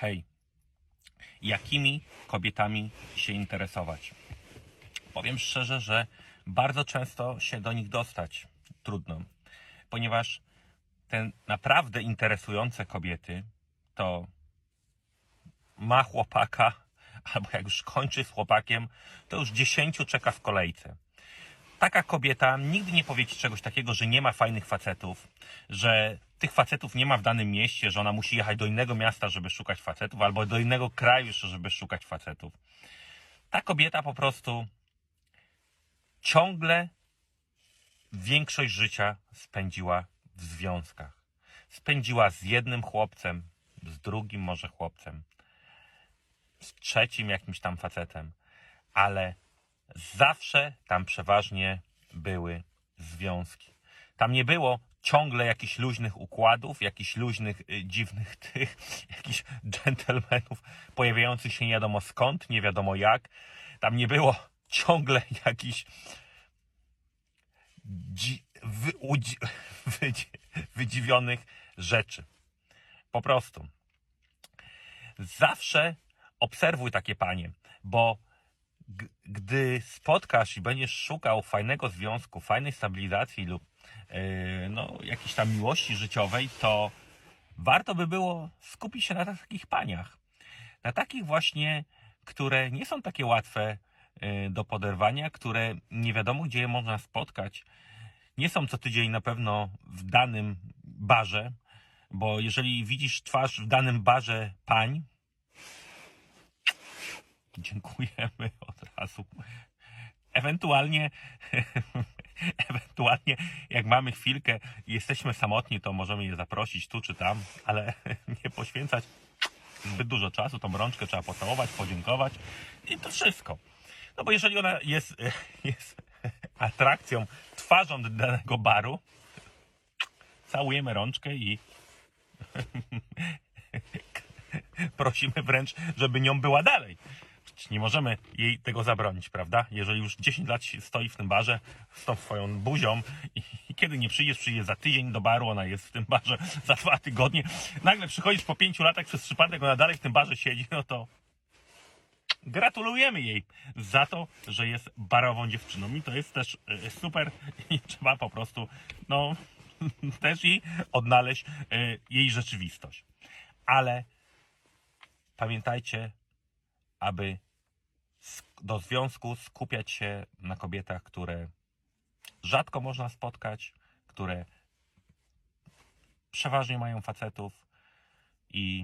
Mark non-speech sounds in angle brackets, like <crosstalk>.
Hej, jakimi kobietami się interesować? Powiem szczerze, że bardzo często się do nich dostać trudno, ponieważ te naprawdę interesujące kobiety to ma chłopaka, <laughs> albo jak już kończy z chłopakiem, to już dziesięciu czeka w kolejce. Taka kobieta nigdy nie powie ci czegoś takiego, że nie ma fajnych facetów, że tych facetów nie ma w danym mieście, że ona musi jechać do innego miasta, żeby szukać facetów, albo do innego kraju żeby szukać facetów. Ta kobieta po prostu ciągle większość życia spędziła w związkach. Spędziła z jednym chłopcem, z drugim może chłopcem, z trzecim jakimś tam facetem, ale zawsze tam przeważnie były związki. Tam nie było ciągle jakichś luźnych układów, jakichś luźnych, y, dziwnych <laughs> tych, jakichś dżentelmenów pojawiających się nie wiadomo skąd, nie wiadomo jak. Tam nie było <laughs> ciągle jakichś dzi, wy, udzi, <laughs> wydzi, wydziwionych rzeczy. Po prostu. Zawsze obserwuj takie panie, bo gdy spotkasz i będziesz szukał fajnego związku, fajnej stabilizacji lub no, jakiejś tam miłości życiowej, to warto by było skupić się na takich paniach. Na takich właśnie, które nie są takie łatwe yy, do poderwania, które nie wiadomo gdzie je można spotkać. Nie są co tydzień na pewno w danym barze, bo jeżeli widzisz twarz w danym barze pań, dziękujemy od razu. Ewentualnie, <laughs> <laughs> ewentualnie, jak mamy chwilkę i jesteśmy samotni, to możemy je zaprosić tu czy tam, ale <laughs> nie poświęcać zbyt dużo czasu. Tą rączkę trzeba pocałować, podziękować i to wszystko. No bo jeżeli ona jest, <laughs> jest atrakcją, twarzą danego baru, całujemy rączkę i prosimy wręcz, żeby nią była dalej. Nie możemy jej tego zabronić, prawda? Jeżeli już 10 lat stoi w tym barze z tą swoją buzią i, kiedy nie przyjdziesz, przyjdzie za tydzień do baru, ona jest w tym barze <laughs> za dwa tygodnie, nagle przychodzisz po pięciu latach przez przypadek, ona dalej w tym barze siedzi, no to gratulujemy jej za to, że jest barową dziewczyną i to jest też e, super i <laughs> trzeba po prostu, no, <laughs> też jej odnaleźć e, jej rzeczywistość. Ale pamiętajcie, aby do związku skupiać się na kobietach, które rzadko można spotkać, które przeważnie mają facetów i